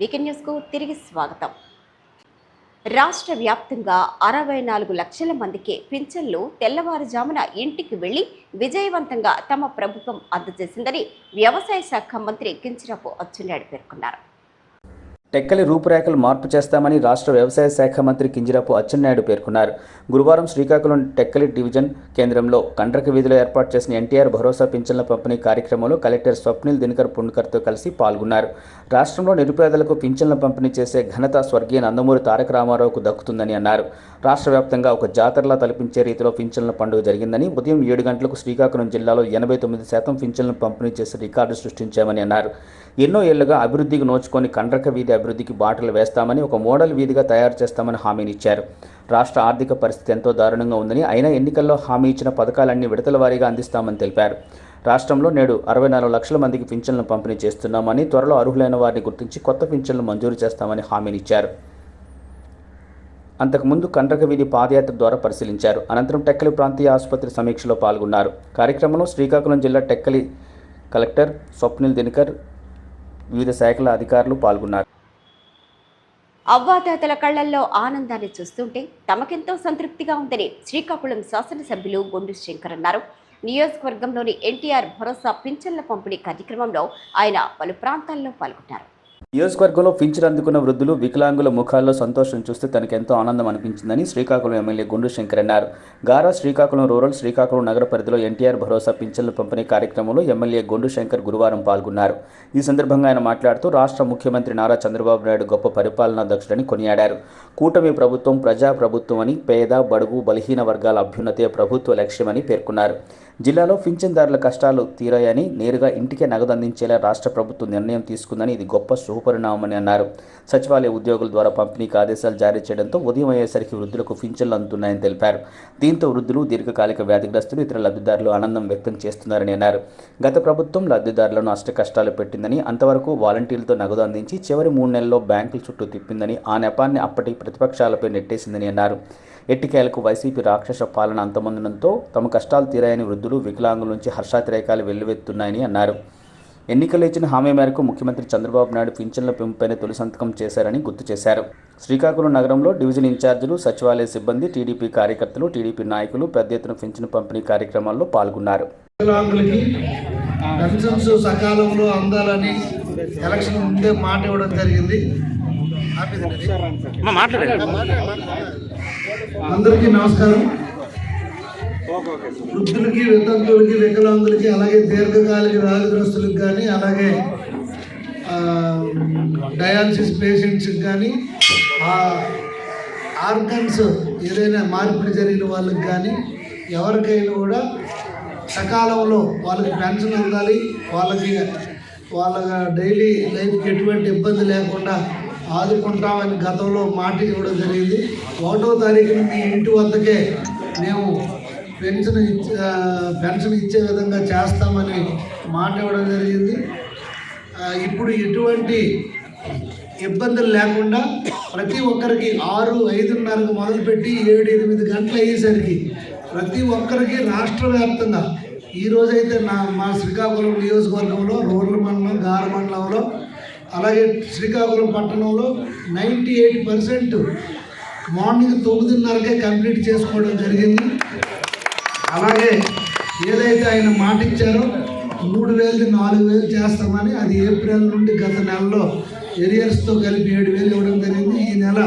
weekend తిరిగి స్వాగతం రాష్ట్ర వ్యాప్తంగా అరవై నాలుగు లక్షల మందికి పింఛన్లు తెల్లవారుజామున ఇంటికి వెళ్లి విజయవంతంగా తమ ప్రభుత్వం అందజేసిందని వ్యవసాయ శాఖ మంత్రి కించరపు అచ్చెన్నాయుడు పేర్కొన్నారు టెక్కలి రూపురేఖలు మార్పు చేస్తామని రాష్ట్ర వ్యవసాయ శాఖ మంత్రి కింజరాపు అచ్చెన్నాయుడు పేర్కొన్నారు గురువారం శ్రీకాకుళం టెక్కలి డివిజన్ కేంద్రంలో కండ్రక వీధిలో ఏర్పాటు చేసిన ఎన్టీఆర్ భరోసా పింఛన్ల పంపిణీ కార్యక్రమంలో కలెక్టర్ స్వప్నిల్ దినకర్ పుణ్కర్తో కలిసి పాల్గొన్నారు రాష్ట్రంలో నిరుపేదలకు పింఛన్ల పంపిణీ చేసే ఘనత స్వర్గీయ నందమూరి తారక రామారావుకు దక్కుతుందని అన్నారు రాష్ట్ర వ్యాప్తంగా ఒక జాతరలా తలపించే రీతిలో పింఛన్ల పండుగ జరిగిందని ఉదయం ఏడు గంటలకు శ్రీకాకుళం జిల్లాలో ఎనభై తొమ్మిది శాతం పింఛన్లను పంపిణీ చేసే రికార్డు సృష్టించామని అన్నారు ఎన్నో ఏళ్లుగా అభివృద్ధికి నోచుకొని కండ్రక వీధి అభివృద్ధికి బాటలు వేస్తామని ఒక మోడల్ వీధిగా తయారు చేస్తామని హామీనిచ్చారు రాష్ట్ర ఆర్థిక పరిస్థితి ఎంతో దారుణంగా ఉందని అయినా ఎన్నికల్లో హామీ ఇచ్చిన పథకాలన్నీ విడతల వారీగా అందిస్తామని తెలిపారు రాష్ట్రంలో నేడు అరవై నాలుగు లక్షల మందికి పింఛన్లను పంపిణీ చేస్తున్నామని త్వరలో అర్హులైన వారిని గుర్తించి కొత్త పింఛన్లు మంజూరు చేస్తామని హామీనిచ్చారు అంతకుముందు కండ్రక వీధి పాదయాత్ర ద్వారా పరిశీలించారు అనంతరం టెక్కలి ప్రాంతీయ ఆసుపత్రి సమీక్షలో పాల్గొన్నారు కార్యక్రమంలో శ్రీకాకుళం జిల్లా టెక్కలి కలెక్టర్ స్వప్నిల్ దినకర్ వివిధ శాఖల అధికారులు పాల్గొన్నారు అవ్వాతాతల కళ్లల్లో ఆనందాన్ని చూస్తుంటే తమకెంతో సంతృప్తిగా ఉందని శ్రీకాకుళం శాసనసభ్యులు గొండు శంకర్ అన్నారు నియోజకవర్గంలోని ఎన్టీఆర్ భరోసా పింఛన్ల పంపిణీ కార్యక్రమంలో ఆయన పలు ప్రాంతాల్లో పాల్గొన్నారు నియోజకవర్గంలో పింఛన్ అందుకున్న వృద్ధులు వికలాంగుల ముఖాల్లో సంతోషం చూస్తే తనకెంతో ఆనందం అనిపించిందని శ్రీకాకుళం ఎమ్మెల్యే గుండు శంకర్ అన్నారు గారా శ్రీకాకుళం రూరల్ శ్రీకాకుళం నగర పరిధిలో ఎన్టీఆర్ భరోసా పింఛన్లు పంపిణీ కార్యక్రమంలో ఎమ్మెల్యే గుండు శంకర్ గురువారం పాల్గొన్నారు ఈ సందర్భంగా ఆయన మాట్లాడుతూ రాష్ట్ర ముఖ్యమంత్రి నారా చంద్రబాబు నాయుడు గొప్ప పరిపాలనా దక్షుడని కొనియాడారు కూటమి ప్రభుత్వం ప్రజా ప్రభుత్వం అని పేద బడుగు బలహీన వర్గాల అభ్యున్నతే ప్రభుత్వ లక్ష్యమని పేర్కొన్నారు జిల్లాలో పింఛన్దారుల కష్టాలు తీరాయని నేరుగా ఇంటికే నగదు అందించేలా రాష్ట్ర ప్రభుత్వం నిర్ణయం తీసుకుందని ఇది గొప్ప శుభపరిణామని అన్నారు సచివాలయ ఉద్యోగుల ద్వారా పంపిణీకి ఆదేశాలు జారీ చేయడంతో ఉదయం అయ్యేసరికి వృద్ధులకు పింఛన్లు అందుతున్నాయని తెలిపారు దీంతో వృద్ధులు దీర్ఘకాలిక వ్యాధిగ్రస్తులు ఇతర లబ్ధిదారులు ఆనందం వ్యక్తం చేస్తున్నారని అన్నారు గత ప్రభుత్వం లబ్ధిదారులను అష్ట కష్టాలు పెట్టిందని అంతవరకు వాలంటీర్లతో నగదు అందించి చివరి మూడు నెలల్లో బ్యాంకుల చుట్టూ తిప్పిందని ఆ నెపాన్ని అప్పటి ప్రతిపక్షాలపై నెట్టేసిందని అన్నారు ఎట్టికేలకు వైసీపీ రాక్షస పాలన అంతమొందడంతో తమ కష్టాలు తీరాయని వృద్ధులు వికలాంగుల నుంచి హర్షాతిరేకాలు వెల్లువెత్తున్నాయని అన్నారు ఎన్నికలు ఇచ్చిన హామీ మేరకు ముఖ్యమంత్రి చంద్రబాబు నాయుడు పింఛన్ల పెంపుపైన తొలి సంతకం చేశారని గుర్తు చేశారు శ్రీకాకుళం నగరంలో డివిజన్ ఇన్ఛార్జీలు సచివాలయ సిబ్బంది టీడీపీ కార్యకర్తలు టీడీపీ నాయకులు పెద్ద ఎత్తున పింఛన్ పంపిణీ కార్యక్రమాల్లో పాల్గొన్నారు సకాలంలో అందాలని ఎలక్షన్ ముందే మాట ఇవ్వడం జరిగింది అందరికీ నమస్కారం వృద్ధులకి వితంతులకి వికలాంగులకి అలాగే దీర్ఘకాలిక వ్యాధిగ్రస్తులకు కానీ అలాగే డయాలసిస్ పేషెంట్స్కి కానీ ఆర్గన్స్ ఏదైనా మార్పిడి జరిగిన వాళ్ళకి కానీ ఎవరికైనా కూడా సకాలంలో వాళ్ళకి పెన్షన్ అందాలి వాళ్ళకి వాళ్ళ డైలీ లైఫ్కి ఎటువంటి ఇబ్బంది లేకుండా ఆదుకుంటామని గతంలో మాట ఇవ్వడం జరిగింది ఒకటో తారీఖున మీ ఇంటి వద్దకే మేము పెన్షన్ పెన్షన్ ఇచ్చే విధంగా చేస్తామని మాట ఇవ్వడం జరిగింది ఇప్పుడు ఎటువంటి ఇబ్బందులు లేకుండా ప్రతి ఒక్కరికి ఆరు ఐదున్నరకు మొదలుపెట్టి ఏడు ఎనిమిది గంటలు అయ్యేసరికి ప్రతి ఒక్కరికి రాష్ట్ర వ్యాప్తంగా ఈరోజైతే నా మా శ్రీకాకుళం నియోజకవర్గంలో రోడ్ల మండలం గార మండలంలో అలాగే శ్రీకాకుళం పట్టణంలో నైంటీ ఎయిట్ పర్సెంట్ మార్నింగ్ తొమ్మిదిన్నరకే కంప్లీట్ చేసుకోవడం జరిగింది అలాగే ఏదైతే ఆయన మాట ఇచ్చారో మూడు వేలది నాలుగు వేలు చేస్తామని అది ఏప్రిల్ నుండి గత నెలలో ఎరియర్స్తో కలిపి ఏడు వేలు ఇవ్వడం జరిగింది ఈ నెల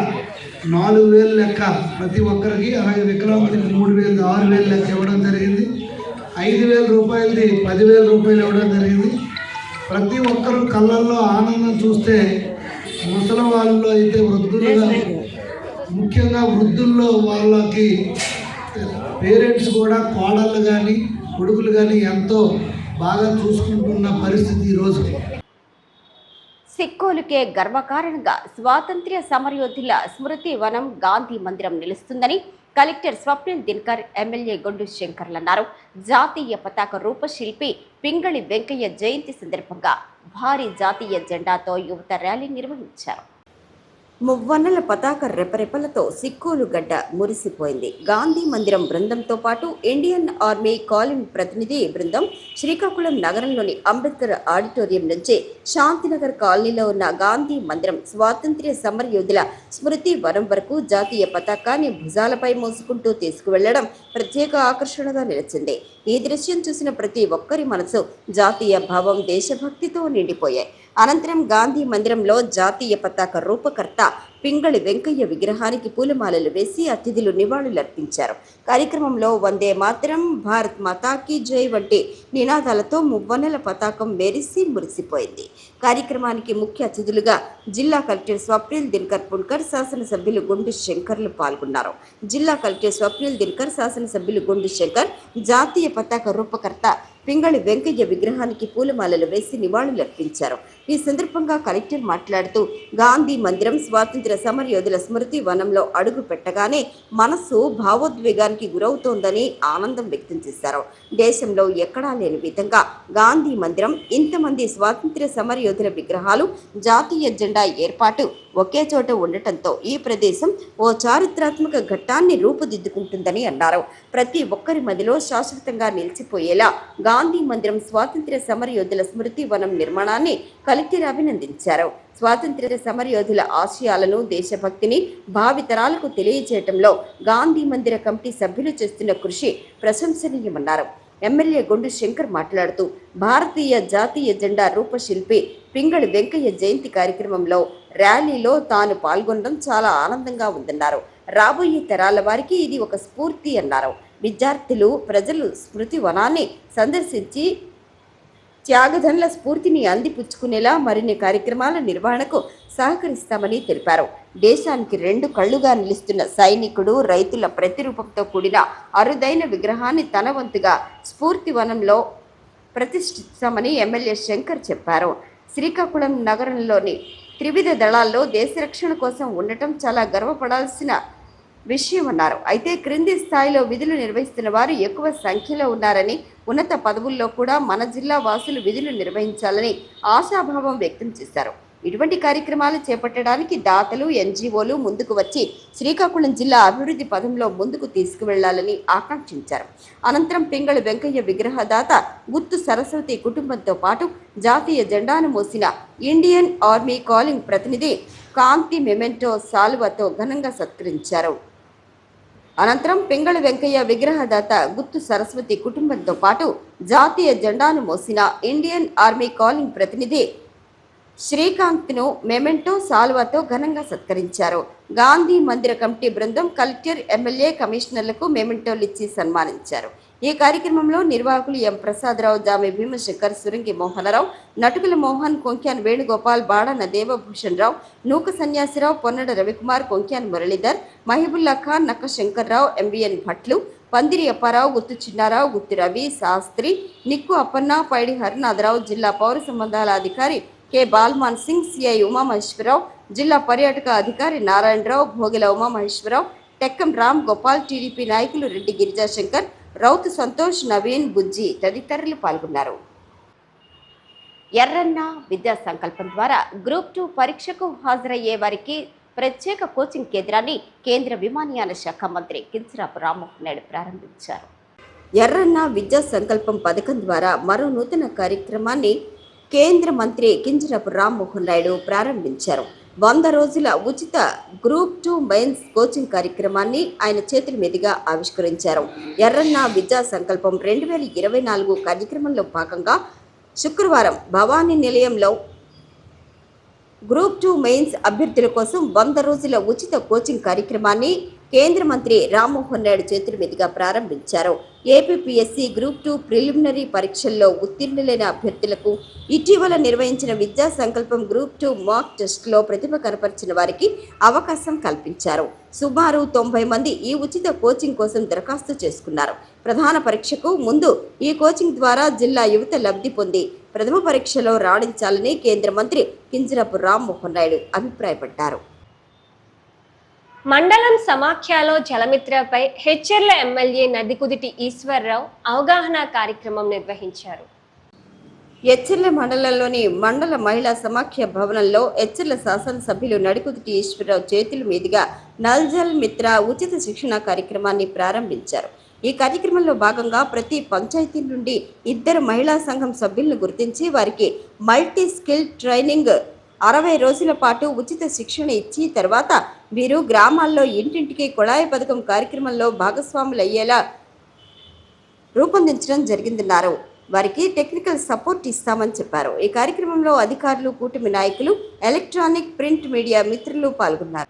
నాలుగు వేలు లెక్క ప్రతి ఒక్కరికి అలాగే వికలాంగులకి మూడు వేలు ఆరు వేలు లెక్క ఇవ్వడం జరిగింది ఐదు వేల రూపాయలది పదివేల రూపాయలు ఇవ్వడం జరిగింది ప్రతి ఒక్కరు కళ్ళల్లో ఆనందం చూస్తే ముసలి వాళ్ళలో అయితే వృద్ధులుగా ముఖ్యంగా వృద్ధుల్లో వాళ్ళకి పేరెంట్స్ కూడా కోడళ్ళు కానీ కొడుకులు కానీ ఎంతో బాగా చూసుకుంటున్న పరిస్థితి ఈరోజు సిక్కులకే గర్వకారణంగా స్వాతంత్ర్య సమరయోధుల స్మృతి వనం గాంధీ మందిరం నిలుస్తుందని కలెక్టర్ స్వప్నిల్ దిన్కర్ ఎమ్మెల్యే గొండు శంకర్లు అన్నారు జాతీయ పతాక రూపశిల్పి పింగళి వెంకయ్య జయంతి సందర్భంగా భారీ జాతీయ జెండాతో యువత ర్యాలీ నిర్వహించారు మువ్వన్నెల పతాక రెపరెపలతో సిక్కోలు గడ్డ మురిసిపోయింది గాంధీ మందిరం బృందంతో పాటు ఇండియన్ ఆర్మీ కాలింగ్ ప్రతినిధి బృందం శ్రీకాకుళం నగరంలోని అంబేద్కర్ ఆడిటోరియం నుంచి శాంతినగర్ కాలనీలో ఉన్న గాంధీ మందిరం స్వాతంత్ర్య సమరయోధుల స్మృతి వరం వరకు జాతీయ పతాకాన్ని భుజాలపై మోసుకుంటూ తీసుకువెళ్లడం ప్రత్యేక ఆకర్షణగా నిలిచింది ఈ దృశ్యం చూసిన ప్రతి ఒక్కరి మనసు జాతీయ భావం దేశభక్తితో నిండిపోయాయి అనంతరం గాంధీ మందిరంలో జాతీయ పతాక రూపకర్త పింగళి వెంకయ్య విగ్రహానికి పూలమాలలు వేసి అతిథులు నివాళులర్పించారు కార్యక్రమంలో వందే మాత్రం భారత్ మతాకి జై వంటి నినాదాలతో మువ్వన్నెల పతాకం మెరిసి మురిసిపోయింది కార్యక్రమానికి ముఖ్య అతిథులుగా జిల్లా కలెక్టర్ స్వప్నిల్ దినకర్ పుల్కర్ శాసనసభ్యులు గుండు శంకర్లు పాల్గొన్నారు జిల్లా కలెక్టర్ స్వప్నిల్ దినకర్ శాసనసభ్యులు గుండు శంకర్ జాతీయ పతాక రూపకర్త పింగళి వెంకయ్య విగ్రహానికి పూలమాలలు వేసి నివాళులర్పించారు ఈ సందర్భంగా కలెక్టర్ మాట్లాడుతూ గాంధీ మందిరం స్వాతంత్ర సమరయోధుల స్మృతి వనంలో అడుగు పెట్టగానే మనస్సు భావోద్వేగాన్ని ఆందోళనకి గురవుతోందని ఆనందం వ్యక్తం చేశారు దేశంలో ఎక్కడా లేని విధంగా గాంధీ మందిరం ఇంతమంది స్వాతంత్ర్య సమరయోధుల విగ్రహాలు జాతీయ జెండా ఏర్పాటు ఒకే చోట ఉండటంతో ఈ ప్రదేశం ఓ చారిత్రాత్మక ఘట్టాన్ని రూపుదిద్దుకుంటుందని అన్నారు ప్రతి ఒక్కరి మదిలో శాశ్వతంగా నిలిచిపోయేలా గాంధీ మందిరం స్వాతంత్ర్య సమరయోధుల స్మృతి వనం నిర్మాణాన్ని కలెక్టర్ అభినందించారు సమర యోధుల ఆశయాలను దేశభక్తిని భావితరాలకు తెలియజేయటంలో గాంధీ మందిర కమిటీ సభ్యులు చేస్తున్న కృషి ప్రశంసనీయమన్నారు ఎమ్మెల్యే గొండు శంకర్ మాట్లాడుతూ భారతీయ జాతీయ జెండా రూపశిల్పి పింగళి వెంకయ్య జయంతి కార్యక్రమంలో ర్యాలీలో తాను పాల్గొనడం చాలా ఆనందంగా ఉందన్నారు రాబోయే తరాల వారికి ఇది ఒక స్ఫూర్తి అన్నారు విద్యార్థులు ప్రజలు స్మృతి వనాన్ని సందర్శించి త్యాగధనుల స్ఫూర్తిని అందిపుచ్చుకునేలా మరిన్ని కార్యక్రమాల నిర్వహణకు సహకరిస్తామని తెలిపారు దేశానికి రెండు కళ్ళుగా నిలుస్తున్న సైనికుడు రైతుల ప్రతిరూపంతో కూడిన అరుదైన విగ్రహాన్ని తన వంతుగా స్ఫూర్తి వనంలో ప్రతిష్ఠిస్తామని ఎమ్మెల్యే శంకర్ చెప్పారు శ్రీకాకుళం నగరంలోని త్రివిధ దళాల్లో దేశ రక్షణ కోసం ఉండటం చాలా గర్వపడాల్సిన విషయం అన్నారు అయితే క్రింది స్థాయిలో విధులు నిర్వహిస్తున్న వారు ఎక్కువ సంఖ్యలో ఉన్నారని ఉన్నత పదవుల్లో కూడా మన జిల్లా వాసులు విధులు నిర్వహించాలని ఆశాభావం వ్యక్తం చేశారు ఇటువంటి కార్యక్రమాలు చేపట్టడానికి దాతలు ఎన్జీఓలు ముందుకు వచ్చి శ్రీకాకుళం జిల్లా అభివృద్ధి పదంలో ముందుకు తీసుకువెళ్లాలని ఆకాంక్షించారు అనంతరం పింగళ వెంకయ్య విగ్రహదాత గుత్తు సరస్వతి కుటుంబంతో పాటు జాతీయ జెండాను మోసిన ఇండియన్ ఆర్మీ కాలింగ్ ప్రతినిధి కాంతి మెమెంటో సాల్వతో ఘనంగా సత్కరించారు అనంతరం పింగళి వెంకయ్య విగ్రహదాత గుత్తు సరస్వతి కుటుంబంతో పాటు జాతీయ జెండాను మోసిన ఇండియన్ ఆర్మీ కాలింగ్ ప్రతినిధి శ్రీకాంత్ను మెమెంటో సాల్వాతో ఘనంగా సత్కరించారు గాంధీ మందిర కమిటీ బృందం కలెక్టర్ ఎమ్మెల్యే కమిషనర్లకు మెమెంటోలు ఇచ్చి సన్మానించారు ఈ కార్యక్రమంలో నిర్వాహకులు ఎం ప్రసాదరావు జామి భీమశంకర్ సురంగి మోహనరావు నటుకుల మోహన్ కొంక్యాన్ వేణుగోపాల్ బాడన దేవభూషణ్ రావు నూక సన్యాసిరావు పొన్నడ రవికుమార్ కొంక్యాన్ మురళీధర్ మహిబుల్లా ఖాన్ నక్క శంకర్రావు ఎంబీఎన్ భట్లు పందిరి అప్పారావు గుత్తు చిన్నారావు గుత్తు రవి శాస్త్రి నిక్కు అప్పన్న పైడి హరినాథరావు జిల్లా పౌర సంబంధాల అధికారి కె బాల్మాన్ సింగ్ సిఐ ఉమామహేశ్వరరావు జిల్లా పర్యాటక అధికారి నారాయణరావు భోగిల ఉమామహేశ్వరరావు టెక్కం రామ్ గోపాల్ టీడీపీ నాయకులు రెడ్డి గిరిజాశంకర్ రౌత్ సంతోష్ నవీన్ బుజ్జి తదితరులు పాల్గొన్నారు ఎర్రన్న విద్యా సంకల్పం ద్వారా గ్రూప్ టూ పరీక్షకు హాజరయ్యే వారికి ప్రత్యేక కోచింగ్ కేంద్రాన్ని కేంద్ర విమానయాన శాఖ మంత్రి కించరాపు రామ్మోహన్ నాయుడు ప్రారంభించారు ఎర్రన్న విద్యా సంకల్పం పథకం ద్వారా మరో నూతన కార్యక్రమాన్ని కేంద్ర మంత్రి కింజరాపు రామ్మోహన్ నాయుడు ప్రారంభించారు వంద రోజుల ఉచిత గ్రూప్ టూ మెయిన్స్ కోచింగ్ కార్యక్రమాన్ని ఆయన చేతుల మీదుగా ఆవిష్కరించారు ఎర్రన్న విద్యా సంకల్పం రెండు వేల ఇరవై నాలుగు కార్యక్రమంలో భాగంగా శుక్రవారం భవానీ నిలయంలో గ్రూప్ టూ మెయిన్స్ అభ్యర్థుల కోసం వంద రోజుల ఉచిత కోచింగ్ కార్యక్రమాన్ని కేంద్ర మంత్రి రామ్మోహన్ నాయుడు చేతుల మీదుగా ప్రారంభించారు ఏపీపీఎస్సీ గ్రూప్ టూ ప్రిలిమినరీ పరీక్షల్లో ఉత్తీర్ణులైన అభ్యర్థులకు ఇటీవల నిర్వహించిన విద్యా సంకల్పం గ్రూప్ టూ మాక్ టెస్ట్లో ప్రతిభ కనపరిచిన వారికి అవకాశం కల్పించారు సుమారు తొంభై మంది ఈ ఉచిత కోచింగ్ కోసం దరఖాస్తు చేసుకున్నారు ప్రధాన పరీక్షకు ముందు ఈ కోచింగ్ ద్వారా జిల్లా యువత లబ్ధి పొంది ప్రథమ పరీక్షలో రాణించాలని కేంద్ర మంత్రి కింజరపు రామ్మోహన్ నాయుడు అభిప్రాయపడ్డారు మండలం సమాఖ్యలో జలమిత్రపై హెచ్చర్ల ఎమ్మెల్యే నదికుదిటి ఈశ్వరరావు అవగాహన కార్యక్రమం నిర్వహించారు హెచ్చర్ల మండలంలోని మండల మహిళా సమాఖ్య భవనంలో హెచ్చర్ల శాసనసభ్యులు నడికుదిటి ఈశ్వరరావు చేతుల మీదుగా నల్జల్ మిత్ర ఉచిత శిక్షణ కార్యక్రమాన్ని ప్రారంభించారు ఈ కార్యక్రమంలో భాగంగా ప్రతి పంచాయతీ నుండి ఇద్దరు మహిళా సంఘం సభ్యులను గుర్తించి వారికి మల్టీ స్కిల్ ట్రైనింగ్ అరవై రోజుల పాటు ఉచిత శిక్షణ ఇచ్చి తర్వాత వీరు గ్రామాల్లో ఇంటింటికి కుళాయి పథకం కార్యక్రమంలో భాగస్వాములయ్యేలా రూపొందించడం జరిగిందన్నారు వారికి టెక్నికల్ సపోర్ట్ ఇస్తామని చెప్పారు ఈ కార్యక్రమంలో అధికారులు కూటమి నాయకులు ఎలక్ట్రానిక్ ప్రింట్ మీడియా మిత్రులు పాల్గొన్నారు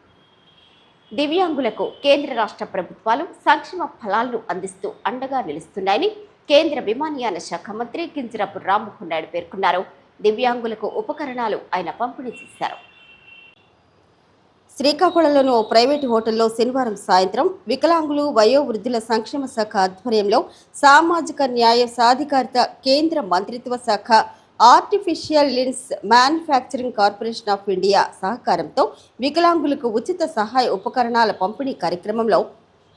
దివ్యాంగులకు కేంద్ర రాష్ట్ర ప్రభుత్వాలు సంక్షేమ ఫలాలను అందిస్తూ అండగా నిలుస్తున్నాయని కేంద్ర విమానయాన శాఖ మంత్రి కింజరాపు రామ్మోహన్ నాయుడు పేర్కొన్నారు దివ్యాంగులకు ఉపకరణాలు ఆయన పంపిణీ చేశారు శ్రీకాకుళంలోని ఓ ప్రైవేటు హోటల్లో శనివారం సాయంత్రం వికలాంగులు వయోవృద్ధుల సంక్షేమ శాఖ ఆధ్వర్యంలో సామాజిక న్యాయ సాధికారిత కేంద్ర మంత్రిత్వ శాఖ artificial limbs manufacturing corporation of India సహకారంతో వికలాంగులకు ఉచిత సహాయ ఉపకరణాల పంపిణీ కార్యక్రమంలో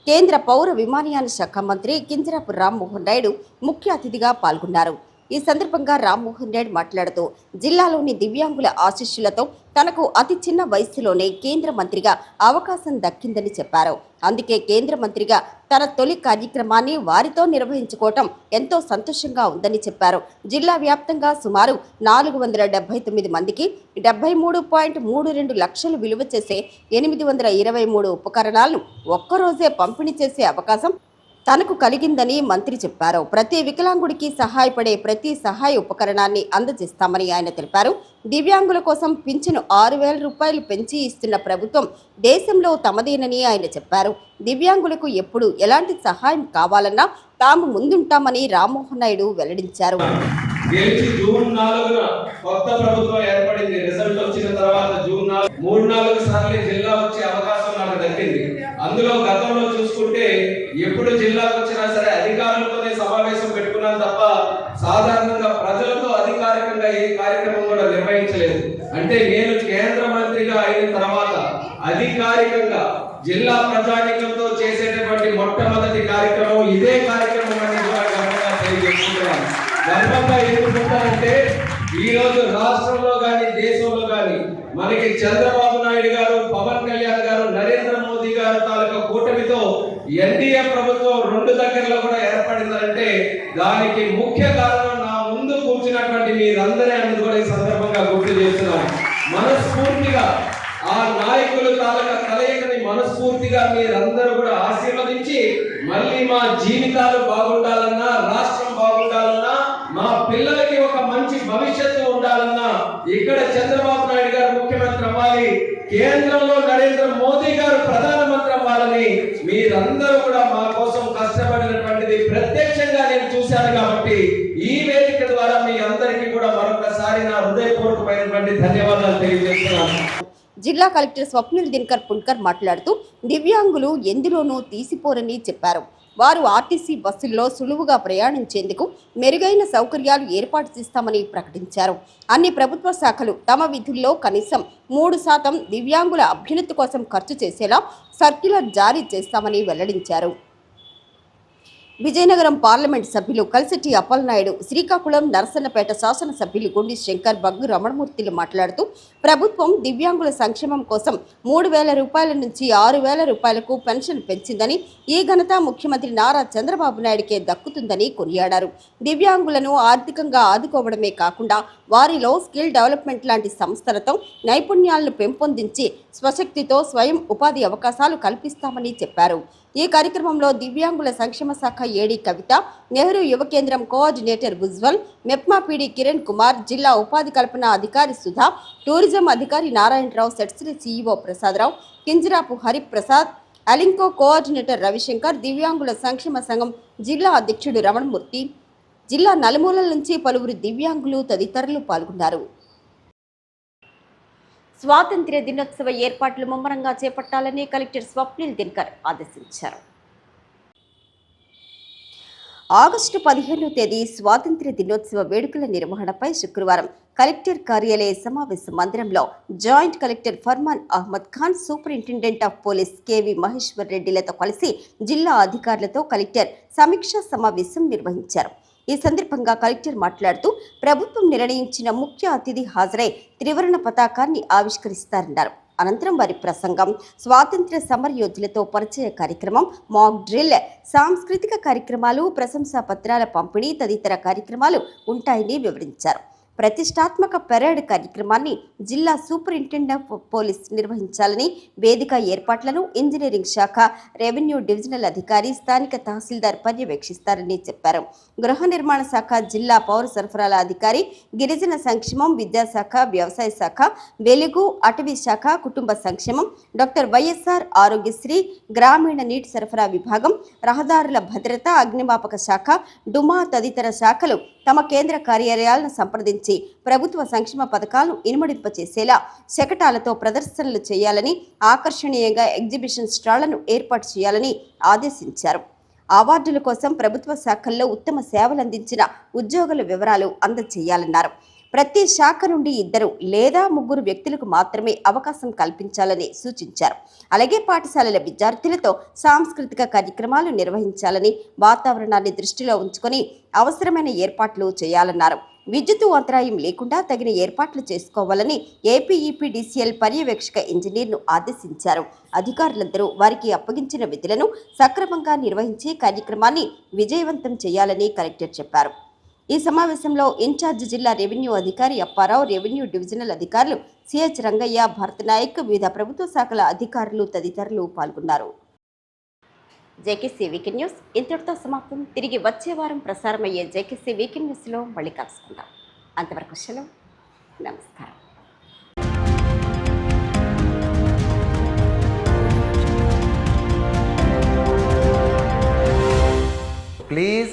కేంద్ర పౌర విమానయాన శాఖ మంత్రి కింజరాపు రామ్మోహన్ నాయుడు ముఖ్య అతిథిగా పాల్గొన్నారు ఈ సందర్భంగా రామ్మోహన్ రెడ్డి మాట్లాడుతూ జిల్లాలోని దివ్యాంగుల ఆశీస్సులతో తనకు అతి చిన్న వయస్సులోనే కేంద్ర మంత్రిగా అవకాశం దక్కిందని చెప్పారు అందుకే కేంద్ర మంత్రిగా తన తొలి కార్యక్రమాన్ని వారితో నిర్వహించుకోవటం ఎంతో సంతోషంగా ఉందని చెప్పారు జిల్లా వ్యాప్తంగా సుమారు నాలుగు వందల డెబ్బై తొమ్మిది మందికి డెబ్బై మూడు పాయింట్ మూడు రెండు లక్షలు విలువ చేసే ఎనిమిది వందల ఇరవై మూడు ఉపకరణాలను ఒక్కరోజే పంపిణీ చేసే అవకాశం తనకు కలిగిందని మంత్రి చెప్పారు ప్రతి వికలాంగుడికి సహాయపడే ప్రతి సహాయ ఉపకరణాన్ని అందజేస్తామని ఆయన తెలిపారు దివ్యాంగుల కోసం పింఛను ఆరు వేల రూపాయలు పెంచి ఇస్తున్న ప్రభుత్వం దేశంలో తమదేనని ఆయన చెప్పారు దివ్యాంగులకు ఎప్పుడు ఎలాంటి సహాయం కావాలన్నా తాము ముందుంటామని రామ్మోహన్ నాయుడు వెల్లడించారు అందులో గతంలో ఎప్పుడు జిల్లాకు వచ్చినా సరే అధికారులతోనే సమావేశం పెట్టుకున్నాం తప్ప సాధారణంగా ప్రజలతో అధికారికంగా ఏ కార్యక్రమం కూడా నిర్వహించలేదు అంటే నేను కేంద్ర మంత్రిగా అయిన తర్వాత అధికారికంగా జిల్లా ప్రజానికంతో చేసేటటువంటి మొట్టమొదటి కార్యక్రమం ఇదే కార్యక్రమం అని తెలియజేస్తున్నాను గర్వంగా ఎందుకుంటానంటే ఈ రోజు రాష్ట్రంలో కానీ దేశంలో కానీ మనకి చంద్రబాబు నాయుడు గారు పవన్ కళ్యాణ్ గారు నరేంద్ర మోదీ గారు తాలూకా కూటమితో ఎన్డీఏ ప్రభుత్వం రెండు దగ్గరలో కూడా ఏర్పడిందంటే దానికి ముఖ్య కారణం నా ముందు కూర్చున్నటువంటి మీరందరే అనేది కూడా ఈ సందర్భంగా గుర్తు చేస్తున్నాం మనస్ఫూర్తిగా ఆ నాయకులు తాలూకా కలయికని మనస్ఫూర్తిగా మీరందరూ కూడా ఆశీర్వదించి మళ్ళీ మా జీవితాలు బాగుండాలన్నా రాష్ట్రం బాగుండాలన్నా మా పిల్లలకి ఒక మంచి భవిష్యత్తు ఉండాలన్నా ఇక్కడ చంద్రబాబు నాయుడు గారు ముఖ్యమంత్రి అవ్వాలి కేంద్రంలో నరేంద్ర మోదీ మీరందరూ కూడా మా కోసం కష్టపడినటువంటిది ప్రత్యక్షంగా నేను చూశాను కాబట్టి ఈ వేదిక ద్వారా మీ అందరికీ కూడా మరొకసారి నా హృదయపూర్వకమైనటువంటి ధన్యవాదాలు తెలియజేస్తున్నాను జిల్లా కలెక్టర్ స్వప్నిల్ దినకర్ పుణ్కర్ మాట్లాడుతూ దివ్యాంగులు ఎందులోనూ తీసిపోరని చెప్పారు వారు ఆర్టీసీ బస్సుల్లో సులువుగా ప్రయాణించేందుకు మెరుగైన సౌకర్యాలు ఏర్పాటు చేస్తామని ప్రకటించారు అన్ని ప్రభుత్వ శాఖలు తమ విధుల్లో కనీసం మూడు శాతం దివ్యాంగుల అభ్యున్నతి కోసం ఖర్చు చేసేలా సర్క్యులర్ జారీ చేస్తామని వెల్లడించారు విజయనగరం పార్లమెంట్ సభ్యులు కలిసిటి అప్పలనాయుడు శ్రీకాకుళం నరసన్నపేట శాసనసభ్యులు గుండి శంకర్ బగ్గు రమణమూర్తిలు మాట్లాడుతూ ప్రభుత్వం దివ్యాంగుల సంక్షేమం కోసం మూడు వేల రూపాయల నుంచి ఆరు వేల రూపాయలకు పెన్షన్ పెంచిందని ఈ ఘనత ముఖ్యమంత్రి నారా చంద్రబాబు నాయుడికే దక్కుతుందని కొనియాడారు దివ్యాంగులను ఆర్థికంగా ఆదుకోవడమే కాకుండా వారిలో స్కిల్ డెవలప్మెంట్ లాంటి సంస్థలతో నైపుణ్యాలను పెంపొందించి స్వశక్తితో స్వయం ఉపాధి అవకాశాలు కల్పిస్తామని చెప్పారు ఈ కార్యక్రమంలో దివ్యాంగుల సంక్షేమ శాఖ ఏడి కవిత నెహ్రూ యువ కేంద్రం కోఆర్డినేటర్ ఉజ్వల్ మెప్మా పీడి కిరణ్ కుమార్ జిల్లా ఉపాధి కల్పన అధికారి సుధా టూరిజం అధికారి నారాయణరావు సెట్స్రీ సీఈఓ ప్రసాదరావు కింజరాపు హరిప్రసాద్ అలింకో కోఆర్డినేటర్ రవిశంకర్ దివ్యాంగుల సంక్షేమ సంఘం జిల్లా అధ్యక్షుడు రమణమూర్తి జిల్లా నలుమూలల నుంచి పలువురు దివ్యాంగులు తదితరులు పాల్గొన్నారు స్వాతంత్ర్య దినోత్సవ ఏర్పాట్లు ముమ్మరంగా చేపట్టాలని కలెక్టర్ స్వప్నిల్ దిన్కర్ ఆదేశించారు ఆగస్టు పదిహేను తేదీ స్వాతంత్ర్య దినోత్సవ వేడుకల నిర్వహణపై శుక్రవారం కలెక్టర్ కార్యాలయ సమావేశ మందిరంలో joint collector Farman Ahmed Khan superintendent of police KV Maheshwar రెడ్డిలతో కలిసి జిల్లా అధికారులతో కలెక్టర్ సమీక్షా సమావేశం నిర్వహించారు ఈ సందర్భంగా కలెక్టర్ మాట్లాడుతూ ప్రభుత్వం నిర్ణయించిన ముఖ్య అతిథి హాజరై త్రివర్ణ పతాకాన్ని ఆవిష్కరిస్తారన్నారు అనంతరం వారి ప్రసంగం స్వాతంత్ర్య సమరయోధులతో పరిచయ కార్యక్రమం మాక్ డ్రిల్ సాంస్కృతిక కార్యక్రమాలు ప్రశంసా పత్రాల పంపిణీ తదితర కార్యక్రమాలు ఉంటాయని వివరించారు ప్రతిష్టాత్మక పెరేడ్ కార్యక్రమాన్ని జిల్లా సూపరింటెండెంట్ పోలీస్ నిర్వహించాలని వేదిక ఏర్పాట్లను ఇంజనీరింగ్ శాఖ రెవెన్యూ డివిజనల్ అధికారి స్థానిక తహసీల్దార్ పర్యవేక్షిస్తారని చెప్పారు గృహ నిర్మాణ శాఖ జిల్లా పౌర సరఫరాల అధికారి గిరిజన సంక్షేమం విద్యాశాఖ వ్యవసాయ శాఖ వెలుగు అటవీ శాఖ కుటుంబ సంక్షేమం డాక్టర్ వైఎస్ఆర్ ఆరోగ్యశ్రీ గ్రామీణ నీటి సరఫరా విభాగం రహదారుల భద్రత అగ్నిమాపక శాఖ డుమా తదితర శాఖలు తమ కేంద్ర కార్యాలయాలను సంప్రదించి ప్రభుత్వ సంక్షేమ పథకాలను ఇనుమడింపచేసేలా శకటాలతో ప్రదర్శనలు చేయాలని ఆకర్షణీయంగా ఎగ్జిబిషన్ స్టాళ్లను ఏర్పాటు చేయాలని ఆదేశించారు అవార్డుల కోసం ప్రభుత్వ శాఖల్లో ఉత్తమ సేవలందించిన ఉద్యోగుల వివరాలు అందజేయాలన్నారు ప్రతి శాఖ నుండి ఇద్దరు లేదా ముగ్గురు వ్యక్తులకు మాత్రమే అవకాశం కల్పించాలని సూచించారు అలాగే పాఠశాలల విద్యార్థులతో సాంస్కృతిక కార్యక్రమాలు నిర్వహించాలని వాతావరణాన్ని దృష్టిలో ఉంచుకొని అవసరమైన ఏర్పాట్లు చేయాలన్నారు విద్యుత్ అంతరాయం లేకుండా తగిన ఏర్పాట్లు చేసుకోవాలని ఏపీఈపీడీసీఎల్ పర్యవేక్షక ఇంజనీర్ను ఆదేశించారు అధికారులందరూ వారికి అప్పగించిన విధులను సక్రమంగా నిర్వహించే కార్యక్రమాన్ని విజయవంతం చేయాలని కలెక్టర్ చెప్పారు ఈ సమావేశంలో ఇన్ఛార్జ్ జిల్లా రెవెన్యూ అధికారి అప్పారావు రెవెన్యూ డివిజనల్ అధికారులు సిహెచ్ రంగయ్య భరత్ నాయక్ వివిధ ప్రభుత్వ శాఖల అధికారులు తదితరులు పాల్గొన్నారు జేకేసీ వీకెండ్ న్యూస్ ఇంతటితో సమాప్తం తిరిగి వచ్చే వారం ప్రసారమయ్యే జేకేసీ వీకెండ్ న్యూస్లో మళ్ళీ కలుసుకుందాం అంతవరకు సెలవు నమస్కారం please